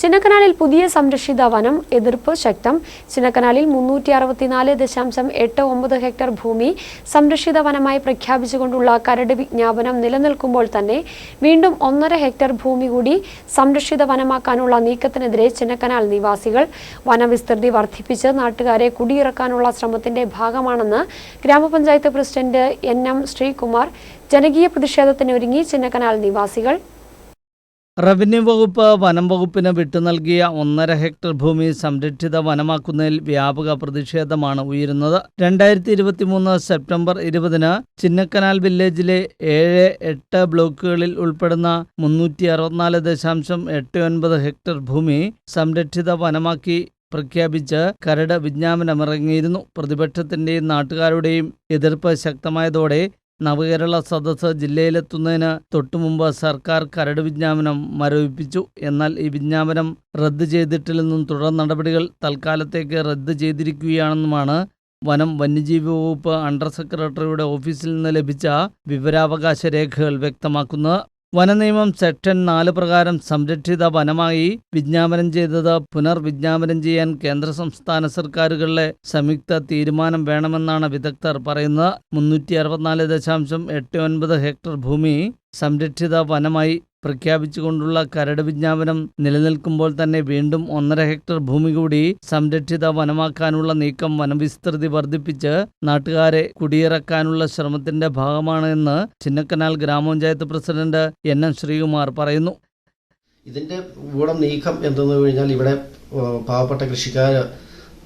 ചിന്നക്കനാലിൽ പുതിയ സംരക്ഷിത വനം എതിർപ്പ് ശക്തം. ചിന്നക്കനാലിൽ മുന്നൂറ്റി അറുപത്തിനാല് ദശാംശം എട്ട് ഒമ്പത് ഹെക്ടർ ഭൂമി സംരക്ഷിത വനമായി പ്രഖ്യാപിച്ചുകൊണ്ടുള്ള കരട് വിജ്ഞാപനം നിലനിൽക്കുമ്പോൾ തന്നെ വീണ്ടും ഒന്നര ഹെക്ടർ ഭൂമി കൂടി സംരക്ഷിത വനമാക്കാനുള്ള നീക്കത്തിനെതിരെ ചിന്നക്കനാൽ നിവാസികൾ വനവിസ്തൃതി വർദ്ധിപ്പിച്ച് നാട്ടുകാരെ കുടിയിറക്കാനുള്ള ശ്രമത്തിന്റെ ഭാഗമാണെന്ന് ഗ്രാമപഞ്ചായത്ത് പ്രസിഡന്റ് എൻ എം ശ്രീകുമാർ ജനകീയ പ്രതിഷേധത്തിനൊരുങ്ങി ചിന്നക്കനാൽ നിവാസികൾ റവന്യൂ വകുപ്പ് വനം വകുപ്പിന് വിട്ടു നൽകിയ ഒന്നര ഹെക്ടർ ഭൂമി സംരക്ഷിത വനമാക്കുന്നതിൽ വ്യാപക പ്രതിഷേധമാണ് ഉയരുന്നത്. രണ്ടായിരത്തി ഇരുപത്തി മൂന്ന് സെപ്റ്റംബർ ഇരുപതിന് ചിന്നക്കനാൽ വില്ലേജിലെ ഏഴ് എട്ട് ബ്ലോക്കുകളിൽ ഉൾപ്പെടുന്ന മുന്നൂറ്റി അറുപത്തിനാല് ദശാംശം എട്ട് ഒൻപത് ഹെക്ടർ ഭൂമി സംരക്ഷിത വനമാക്കി പ്രഖ്യാപിച്ച് കരട് വിജ്ഞാപനമിറങ്ങിയിരുന്നു. പ്രതിപക്ഷത്തിന്റെയും നാട്ടുകാരുടെയും എതിർപ്പ് ശക്തമായതോടെ നവകേരള സദസ്സ് ജില്ലയിലെത്തുന്നതിന് തൊട്ടുമുമ്പ് സർക്കാർ കരട് വിജ്ഞാപനം മരവിപ്പിച്ചു. എന്നാൽ ഈ വിജ്ഞാപനം റദ്ദ് ചെയ്തിട്ടില്ലെന്നും തുടർ നടപടികൾ തൽക്കാലത്തേക്ക് റദ്ദ് ചെയ്തിരിക്കുകയാണെന്നുമാണ് വനം വന്യജീവി വകുപ്പ് അണ്ടർ സെക്രട്ടറിയുടെ ഓഫീസിൽ നിന്ന് ലഭിച്ച വിവരാവകാശ രേഖകൾ വ്യക്തമാക്കുന്നത്. വനനിയമം സെക്ഷൻ നാല് പ്രകാരം സംരക്ഷിത വനമായി വിജ്ഞാപനം ചെയ്തത് പുനർവിജ്ഞാപനം ചെയ്യാൻ കേന്ദ്ര സംസ്ഥാന സർക്കാരുകളിലെ സംയുക്ത തീരുമാനം വേണമെന്നാണ് വിദഗ്ധർ പറയുന്നത്. മുന്നൂറ്റി അറുപത്തിനാല് ദശാംശം എട്ട് ഒൻപത് ഹെക്ടർ ഭൂമി സംരക്ഷിത വനമായി പ്രഖ്യാപിച്ചുകൊണ്ടുള്ള കരട് വിജ്ഞാപനം നിലനിൽക്കുമ്പോൾ തന്നെ വീണ്ടും ഒന്നര ഹെക്ടർ ഭൂമി കൂടി സംരക്ഷിത വനമാക്കാനുള്ള നീക്കം വനവിസ്തൃതി വർദ്ധിപ്പിച്ച് നാട്ടുകാരെ കുടിയിറക്കാനുള്ള ശ്രമത്തിന്റെ ഭാഗമാണെന്ന് ചിന്നക്കനാൽ ഗ്രാമപഞ്ചായത്ത് പ്രസിഡന്റ് എൻ എം ശ്രീകുമാർ പറയുന്നു. ഇതിന്റെ ഗുണം നീക്കം എന്തെന്ന് കഴിഞ്ഞാൽ ഇവിടെ പാവപ്പെട്ട കൃഷിക്കാർ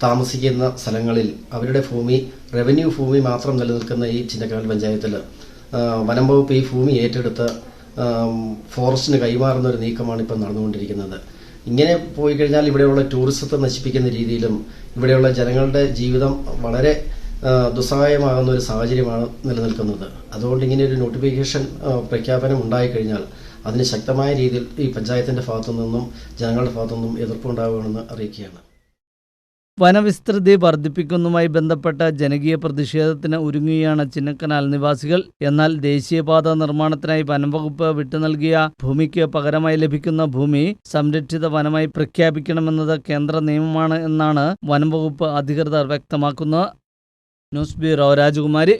താമസിക്കുന്ന സ്ഥലങ്ങളിൽ അവരുടെ ഭൂമി റവന്യൂ ഭൂമി മാത്രം നിലനിൽക്കുന്ന ഈ ചിന്നക്കനാൽ പഞ്ചായത്തിൽ വനം വകുപ്പ് ഈ ഭൂമി ഏറ്റെടുത്ത് ഫോറസ്റ്റിന് കൈമാറുന്ന ഒരു നീക്കമാണ് ഇപ്പം നടന്നുകൊണ്ടിരിക്കുന്നത്. ഇങ്ങനെ പോയി കഴിഞ്ഞാൽ ഇവിടെയുള്ള ടൂറിസത്തെ നശിപ്പിക്കുന്ന രീതിയിലും ഇവിടെയുള്ള ജനങ്ങളുടെ ജീവിതം വളരെ ദുസ്സഹായമാകുന്ന ഒരു സാഹചര്യമാണ് നിലനിൽക്കുന്നത്. അതുകൊണ്ട് ഇങ്ങനെ ഒരു നോട്ടിഫിക്കേഷൻ പ്രഖ്യാപനം ഉണ്ടായിക്കഴിഞ്ഞാൽ അതിന് ശക്തമായ രീതിയിൽ ഈ പഞ്ചായത്തിന്റെ ഭാഗത്തു നിന്നും ജനങ്ങളുടെ ഭാഗത്തു നിന്നും എതിർപ്പുണ്ടാവുകയാണെന്ന് അറിയിക്കുകയാണ്. വനവിസ്തൃതി വർദ്ധിപ്പിക്കുന്നതുമായി ബന്ധപ്പെട്ട ജനകീയ പ്രതിഷേധത്തിന് ഒരുങ്ങുകയാണ് ചിന്നക്കനാൽ നിവാസികൾ. എന്നാൽ ദേശീയപാത നിർമ്മാണത്തിനായി വനംവകുപ്പ് വിട്ടു നൽകിയ ഭൂമിക്ക് പകരമായി ലഭിക്കുന്ന ഭൂമി സംരക്ഷിത വനമായി പ്രഖ്യാപിക്കണമെന്നത് കേന്ദ്ര നിയമമാണ് എന്നാണ് വനംവകുപ്പ് അധികൃതർ വ്യക്തമാക്കുന്നത്. ന്യൂസ് ബ്യൂറോ രാജകുമാരി.